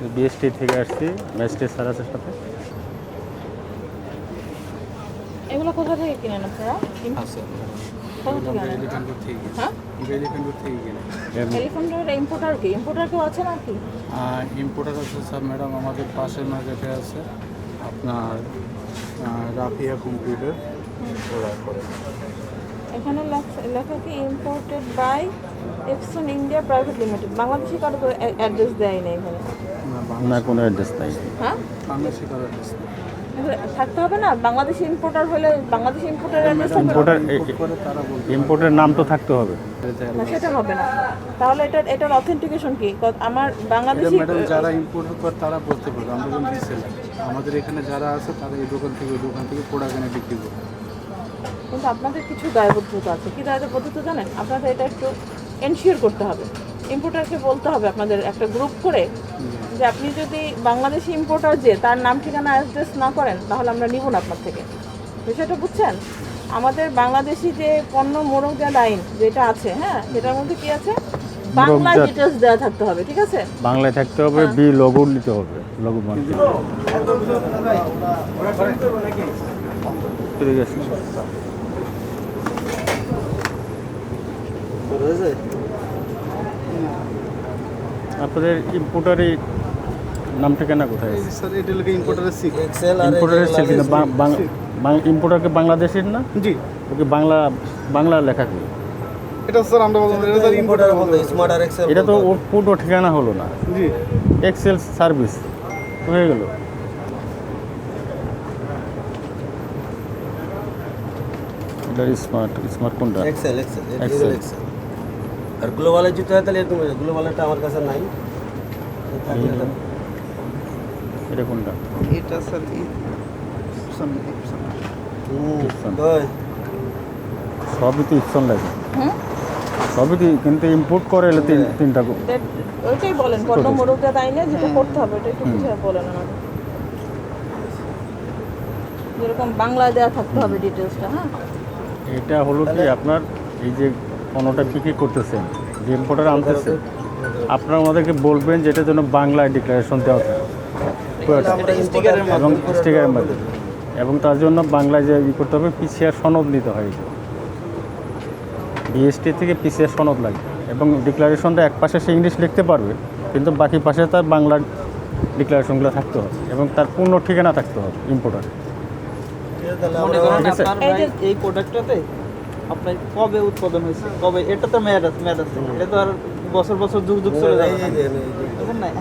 BST থেকে আসছি magistrate sir আছে সাথে। এগুলো কোথা থেকে কিনেন আপনারা ইম্পোর্টার আছে। নাকি? ইম্পোর্টার আছে স্যার ম্যাডাম আমাদের পাশের মার্কেটে আছে। আপনার রাফিয়া কম্পিউটার ওরা করে। এখানে লেখ- লেখা কি imported by India private limited Bangladeshi কারও অ্যাড্রেস দেয় না এখানে। না কোনো অ্যাড্রেস নাই। হ্যাঁ? থাকতে হবে না? বাংলাদেশি ইম্পোর্টার হলে বাংলাদেশি ইম্পোর্টার অ্যাড্রেস ইম্পোর্টার করে তারা বলতে ইম্পোর্টের নাম তো থাকতে হবে। না সেটা হবে না। তাহলে এটা এটার অথেন্টিকেশন কি? আমার বাংলাদেশি ম্যাডাম যারা ইম্পোর্ট করে তারা বলতে পারবে। আমরা যখন রিসেলার আমাদের এখানে যারা আছে তারা এই দোকান থেকে ওই দোকান থেকে প্রোডাক্ট এনে বিক্রি করবে। কিন্তু আপনাদের কিছু দায়বদ্ধতা আছে। কি দায়বদ্ধতা জানেন? আপনাদের এটা একটু এনশিওর করতে হবে। ইম্পোর্টারকে বলতে হবে আপনাদের একটা গ্রুপ করে যে আপনি যদি বাংলাদেশি ইম্পোর্টার যে তার নাম ঠিকানা অ্যাড্রেস না করেন তাহলে আমরা নিব না আপনার থেকে। বিষয়টা বুঝছেন? আমাদের বাংলাদেশি যে পণ্য মোড়কজাত আইন যেটা আছে হ্যাঁ যেটার মধ্যে কি আছে? বাংলা ডিটেলস দেওয়া থাকতে হবে ঠিক আছে? বাংলায় থাকতে হবে বি লগো নিতে হবে লগো মার্কেট। ঠিক আছে। আপনাদের ইম্পোর্টারের নাম ঠিকানা কোথায়? স্যার এটা লোকে ইম্পোর্টারের সিক ইম্পোর্টারের সেল কিন্তু ইম্পোর্টারকে বাংলাদেশের না? জি। ওকে বাংলা বাংলা লেখা কি? এটা স্যার আমরা বলব এটা স্যার ইম্পোর্টার বলতে স্মার্ট আর এক্সেল এটা তো ওর পুরো ঠিকানা হলো না। জি। এক্সেল সার্ভিস হয়ে গেল। এটা স্মার্ট স্মার্ট কোনটা? Excel Excel Excel. এক্সেল আর গ্লোবালে যদি হয় তাহলে এরকম গ্লোবালেরটা আমার কাছে নাই। এটা কোনটা? এটা স্যার সবই তো ইপসন লাগে। হুম? সবই তো কিন্তু ইম্পোর্ট করে এলে তিন তিনটা ওইটাই বলেন পণ্য মোড়কজাত আইনে যেটা করতে হবে ওটা একটু বুঝে বলেন আমাকে। যেরকম বাংলায় দেওয়া থাকতে হবে ডিটেলসটা হ্যাঁ? এটা হলো কি আপনার এই যে পণ্যটা বিক্রি করতেছেন যে ইম্পোর্টার আনতেছে আপনারা ওনাদেরকে বলবেন যে এটা যেন বাংলায় ডিক্লারেশন দেওয়া পুরোটা। এবং স্টিকারের মাধ্যমে। এবং তার জন্য বাংলায় যে ই করতে হবে পিসিআর সনদ নিতে হয়। বিএসটি থেকে পিসিআর সনদ লাগে। এবং ডিক্লারেশনটা এক পাশে সে ইংলিশ লিখতে পারবে কিন্তু বাকি পাশে তার বাংলা ডিক্লারেশনগুলো থাকতে হবে এবং তার পূর্ণ ঠিকানা থাকতে হবে ইম্পোর্টার মনে এই প্রোডাক্টটাতে আপনার কবে উৎপাদন হয়েছে? কবে? এটা তো মেয়াদ আছে মেয়াদ আছে। এটা তো আর বছর বছর যুগ যুগ চলে যাবে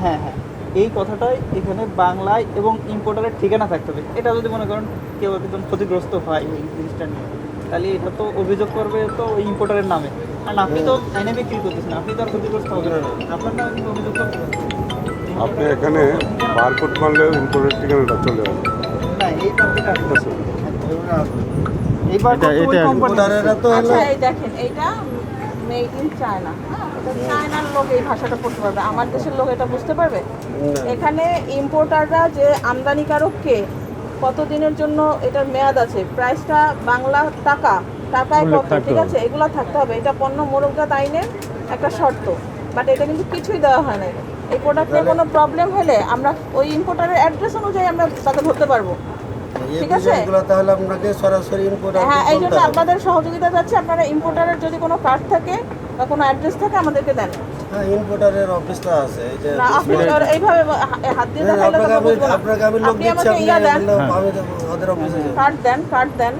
হ্যাঁ হ্যাঁ। এই কথাটাই এখানে বাংলায় এবং ইম্পোর্টারের ঠিকানা থাকতে হবে। এটা যদি মনে করেন কেউ একজন ক্ষতিগ্রস্ত হয় এই জিনিসটা নিয়ে তাহলে এটা তো অভিযোগ করবে তো ওই ইম্পোর্টারের নামে। কারণ আপনি তো আইনে বিক্রি করতেছেন আপনি তো আর ক্ষতিগ্রস্ত হবেন না। আপনার নামে কিন্তু অভিযোগ করতে হবে। আপনি এখানে বারকোড মারলে ইম্পোর্টের ঠিকানাটা চলে আসবে। না এই পার্টিটা এইবার তো এটা- কোম্পানি তো হলো আচ্ছা দেখেন এটা মেড ইন চায়না এটা চায়নার লোক এই ভাষাটা পড়তে পারবে। আমার দেশের লোক এটা বুঝতে পারবে? এখানে ইম্পোর্টাররা যে আমদানিকারক কে কত দিনের জন্য এটার মেয়াদ আছে? প্রাইসটা বাংলা টাকা টাকায় কত ঠিক আছে? এগুলো থাকতে হবে। এটা পণ্য মোড়কজাত আইনের একটা শর্ত। বাট এটা কিন্তু কিছুই দেওয়া হয় না এই প্রোডাক্টের কোনো প্রবলেম হলে আমরা ওই ইম্পোর্টারের অ্যাড্রেস অনুযায়ী আমরা তাকে ধরতে পারব। ঠিক আছে? তাহলে আপনাকে সরাসরি ইম্পোর্টার হ্যাঁ এই জন্য আপনাদের সহযোগিতা যাচ্ছে। আপনারা ইম্পোর্টারের যদি কোনো কার্ড থাকে বা কোনো অ্যাড্রেস থাকে আমাদেরকে দেন। হ্যাঁ ইম্পোর্টারের অফিসটা আছে এই যে না আপনি এইভাবে হাত দিয়ে না, দেখাইলে তো আমি বুঝব না। আপনাকে আমি লোক দিচ্ছি আপনি ইয়া দেন। আমি ওদের অফিসে কার্ড দেন কার্ড দেন।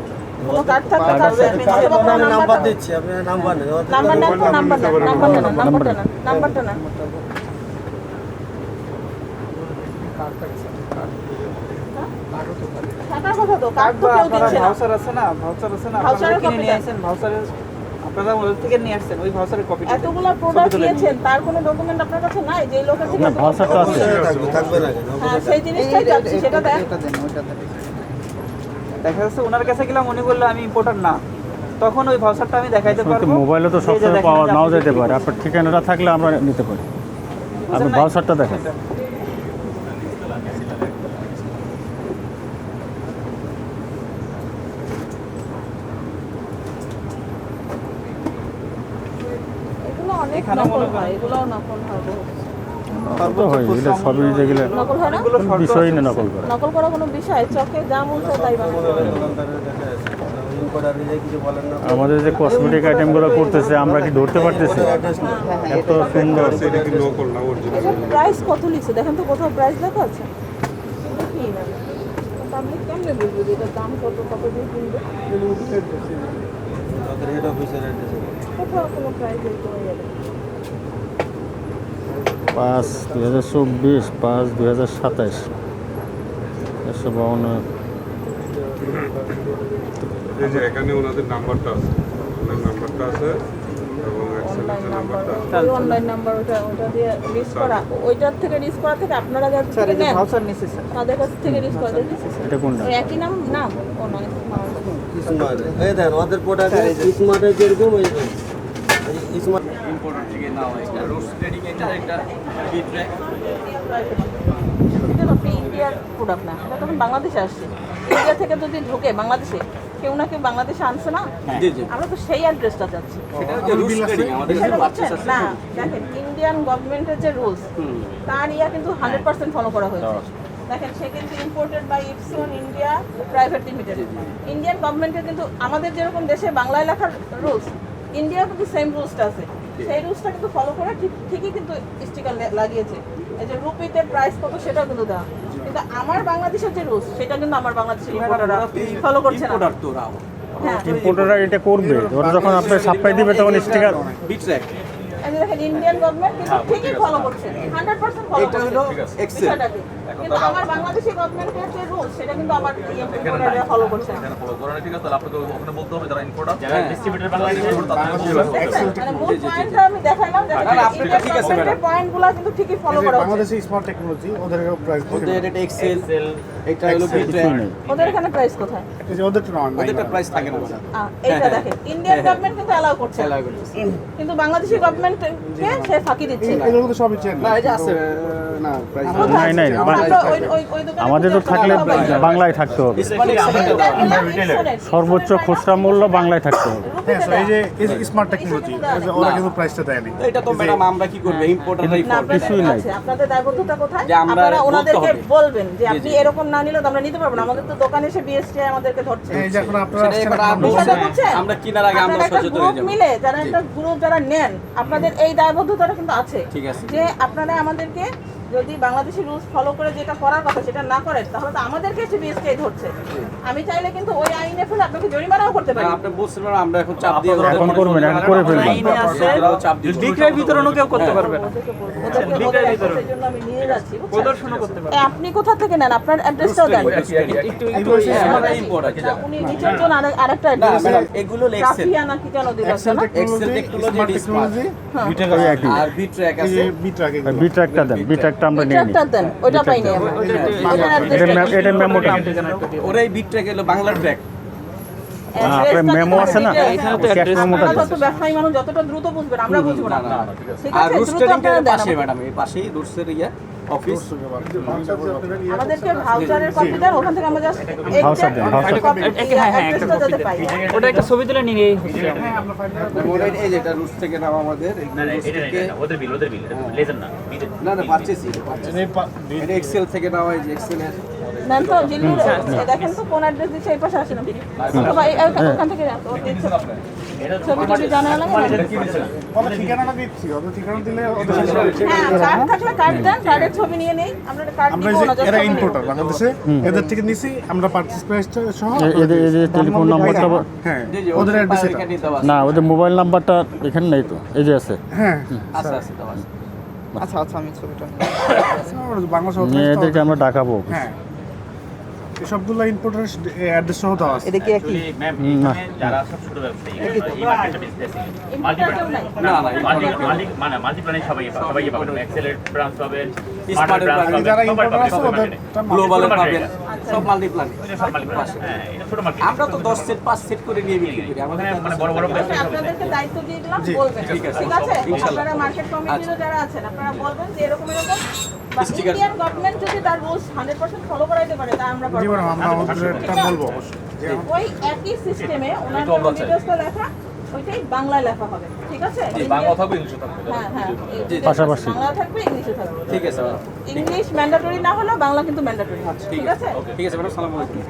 কোনো কার্ড থাকলে কার্ড দেন আমি নাম্বার নাম্বার দিচ্ছি আপনি নাম্বার নেন। নাম্বার নেন নাম্বার নেন নাম্বারটা নেন নাম্বারটা নেন নাম্বারটা নেন। কথা তো কার্ড তো কেউ দিচ্ছে না। ভাউচার আছে না? ভাউচার আছে না? আপনারা কিনে নিয়ে আসেন ভাউচারের আপনারা ওদের থেকে নিয়ে আসছেন ওই ভাউচারের কপি এতগুলো প্রোডাক্ট নিয়েছেন তার কোনো ডকুমেন্ট আপনার কাছে নাই যে লোকের থেকে না এতগুলো তো আছে। থাকবে থাকবে না হ্যাঁ সেই জিনিসটাই সেটা দেন দেখা যাচ্ছে ওনার কাছে গেলাম উনি বলল আমি ইম্পোর্টার না। তখন ওই ভাউচারটা আমি দেখাইতে পারব। মোবাইলে তো সবসময় পাওয়া নাও যেতে পারে। আপনার ঠিকানাটা থাকলে আমরা নিতে পারি। আপনি? ভাউচারটা দেখেন। এখানে মনে হয় এগুলোও নকল হয় বহুত। হয় এগুলো সবই যেগুলো নকল না? নকল করা। নকল করা কোনো বিষয় চোখে যা তাই আমাদের যে কসমেটিক আইটেমগুলো করতেছে আমরা কি ধরতে পারতেছি? অ্যাড্রেস না এত সুন্দর। প্রাইস কত লিখছে? দেখেন তো কোথাও প্রাইস লেখা আছে। পাবলিক কেমনে বুঝবে যে এটার দাম কত কত দিয়ে কিনবে? হেড অফিসের অ্যাড্রেস কোথাও কোনো প্রাইস দেখতে হয়ে যাবে পাঁচ দুই হাজার চব্বিশ পাঁচ দুই হাজার সাতাইশ। একশো বাউন্ন। এখানে ওনাদের নাম্বারটা আছে। ওনার নাম্বারটা আছে এবং এক্সেলের নাম্বারটা আছে। অনলাইন নাম্বার ওটা ওটা দিয়ে লিস্ট করা। ওইটার থেকে লিস্ট করা থেকে আপনারা যা স্যার এই যে ভাউচার নিচ্ছে স্যার তাদের কাছ থেকে লিস্ট করা এটা কোনটা? একই নাম? নয়। স্মার্ট এই দেন ওদের প্রোডাক্ট যেরকম ওই স্মার্ট ইম্পোর্টার থেকে নেওয়া এটা রোড ট্রেডিং এটা একটা বিট র্যাক ইন্ডিয়ার প্রোডাক্ট না এটা তখন বাংলাদেশে আসছে। ইন্ডিয়া থেকে যদি ঢোকে বাংলাদেশে কেউ না কেউ বাংলাদেশে আনছে না? আমরা তো সেই অ্যাড্রেসটা না দেখেন ইন্ডিয়ান গভর্নমেন্টের যে রুলস তার ইয়া কিন্তু হান্ড্রেড পার্সেন্ট ফলো করা হয়েছে। দেখেন সে কিন্তু imported by Epson India private limited Indian গভর্নমেন্টের কিন্তু আমাদের যেরকম দেশে বাংলায় লেখার রুলস ইন্ডিয়া কিন্তু সেম রুলসটা আছে। সেই রুলসটা কিন্তু ফলো করে ঠিক ঠিকই কিন্তু স্টিকার লাগিয়েছে। এই যে রুপিতে প্রাইস কত সেটাও কিন্তু দেওয়া। কিন্তু আমার বাংলাদেশের যে রুলস সেটা কিন্তু আমার বাংলাদেশের ইম্পোর্টাররা ফলো করছে না। ইম্পোর্টার তো রাও। হ্যাঁ। ইম্পোর্টাররা এটা করবে। ওরা যখন আপনার সাপ্লাই দিবে তখন স্টিকার ইন্ডিয়ান গভর্নমেন্ট কিন্তু ঠিকই ফলো করছে। হান্ড্রেড পার্সেন্ট ফলো এটা হলো Excel। বিষয়টাকে। কিন্তু আমার বাংলাদেশি গভর্নমেন্টের যে রুল সেটা কিন্তু আমার ইম্পোর্টাররা ফলো করছে। না ঠিক আছে তাহলে আপনাকে ওখানে বলতে হবে যারা ইম্পোর্টার যারা হ্যাঁ। ডিস্ট্রিবিউটর বাংলাদেশ মানে মূল পয়েন্টটা আমি দেখাইলাম যে না, না, আপনি ইন্ডিয়ান ঠিক আছে, গভর্নমেন্টের পয়েন্টগুলো কিন্তু ঠিকই ফলো করা বাংলাদেশে স্মার্ট টেকনোলজি ওদের প্রাইস ওদের এটা এক্সেল এটা হলো বিট ওদের এখানে প্রাইস কোথায়? ওদের তো প্রাইস থাকে না এইটা দেখেন ইন্ডিয়ান গভর্নমেন্ট কিন্তু অ্যালাউ করছে। না। Allow কিন্তু বাংলাদেশি গভর্নমেন্টকে সে ফাঁকি দিচ্ছে এগুলো তো সবই চেন না এই যে আছে না প্রাইস নাই, নাই, আমাদের তো থাকলে। বাংলায় থাকতে হবে insurance। সর্বোচ্চ খুচরা মূল্য বাংলায় থাকতে হবে হ্যাঁ এই যে স্মার্ট টেকনোলজি ওরা কিন্তু প্রাইসটা দেয়নি। এটা তো ম্যাডাম আমরা কি করব? ইম্পোর্টাররাই না, আপনাদের কিছুই নাই। আপনাদের দায়বদ্ধতা কোথায়? আপনারা ওনাদেরকে বলবেন যে আপনি এরকম না নিলে তো আমরা নিতে পারব না। আমাদের তো দোকানে এসে বিএসটি আমাদেরকে ধরছে। এই যে এখন আপনারা আসছেন এবার এখন আপনি আমরা বিষয়টা বলছেন, বুঝছেন? আমরা কেনার আগে আমরা সচেতন গ্রুপ হয়ে যাব। মিলে যারা একটা গ্রুপ যারা নেন আপনাদের এই দায়বদ্ধতাটা কিন্তু আছে। ঠিক আছে। যে আপনারা আমাদেরকে যদি বাংলাদেশি রুলস ফলো করে যেটা করার কথা সেটা না করেন তাহলে তো আমাদেরকে ধরছে। আমি চাইলে কিন্তু ওই আইনে ফেলে আপনাকে জরিমানাও করতে পারি। আপনি বলছেন ম্যাডাম, আমরা এখন চাপ দিয়ে এখন করবেন এখন করে ফেলবেন। আইনে আছে। চাপ দিয়ে বিক্রয় বিতরণও কেউ করতে পারবে না। ওদেরকে- বিক্রয় বিতরণ। সেই জন্য আমি নিয়ে যাচ্ছি বুঝছেন? প্রদর্শনও করতে পারবে। আপনি কোথা থেকে নেন? আপনার অ্যাড্রেসটাও দেন। একটু একটু উনি নিচের আরেক- আরেকটা অ্যাড্রেস এগুলো নাকি যেন দিল এক্সেল টেকনোলজি আর বি আছে। দেন বিট্র্যাকটা আমরা নিয়ে নিই। দেন ওইটা পাইনি আমরা। এটা মেমোটা ওরাই বি ট্র্যাক হলো বাংলার ট্র্যাক আপনার মেমো আছে না এখানে ওই ক্যাশ মেমোটা যত ব্যবসায়ী মানুষ যতটা দ্রুত বুঝবেন আমরা বুঝব না আর আছে রুটস দ্রুত ট্রেডিং আপনারা এর পাশে ম্যাডাম এই পাশেই রুটসের ইয়া অফিস আমাদেরকে ভাউচারের কপি দেন ওখান থেকে আমরা জাস্ট দেন, ওটা একটা ছবি তুলে নিয়ে এই যে এটা থেকে নাও আমাদের ওদের বিল ওদের বিল লেজার না না এটা এক্সেল থেকে নাও এই যে এক্সেল এর নেন তো জিল্লুর দেখেন তো কোন অ্যাড্রেস দিচ্ছে এই পাশে আসেন আপনি। অথবা এই- এই- ওখান থেকে যান, ও দিচ্ছে। ছবি টবি জানা লাগে না? ওদের ঠিকানাটা দিচ্ছি ঠিকানা দিলে হ্যাঁ কার্ড থাকলে কার্ড দেন কার্ডের ছবি নিয়ে নেই আমরা কার্ড দিব যে এরা ইম্পোর্টার বাংলাদেশে এদের থেকে নিছি আমরা পার্চেস প্রাইসটা সহ এদের এদের টেলিফোন নাম্বারটা হ্যাঁ ওদের অ্যাড্রেস আছে। না ওদের মোবাইল নাম্বারটা এখানে নেই তো এই যে আছে। হ্যাঁ আচ্ছা আচ্ছা আছে। আচ্ছা আচ্ছা আমি ছবিটা নিয়ে এদেরকে আমরা ডাকাবো হ্যাঁ সবগুলো ইম্পোর্টার অ্যাড্রেস সহ দেওয়া আছে। এটা কি একই। এখানে যারা সব ছোট ব্যবসায়ী এই মার্কেটটা বিজনেস। না মানে মাল্টি প্ল্যানে সবাই সবাই পাবেন এক্সেলের ব্রাঞ্চ পাবেন ব্রাঞ্চ পাবেন যারা ইম্পোর্টার আছে ওদের পাবেন পাবেন সব হ্যাঁ এটা ছোট মার্কেট আমরা তো 10 সেট 5 সেট করে নিয়ে বিক্রি করি। আমাদের মানে বড় বড় আচ্ছা, ব্যবসায়ী আপনাদেরকে দায়িত্ব দিয়ে দিলাম বলবেন ঠিক আছে, ঠিক আছে। আপনারা মার্কেট কমিটিরও যারা আছেন আপনারা বলবেন যে এরকম এরকম গভর্নমেন্ট যদি তার রুলস হান্ড্রেড পার্সেন্ট ফলো করাইতে পারে তা আমরা পারব আমরা ওদের বলব অবশ্যই। ওই একই সিস্টেমে ওনার লেখা ওইটাই বাংলায় লেখা হবে। ঠিক আছে? বাংলা থাকবে ইংলিশে থাকবে। হ্যাঁ হ্যাঁ। পাশাপাশি। বাংলা থাকবে ইংলিশে থাকবে। ঠিক আছে ইংলিশ ম্যান্ডাটরি না হলেও বাংলা কিন্তু ম্যান্ডাটরি ঠিক আছে ঠিক আছে ম্যাডাম সালাম আলাইকুম।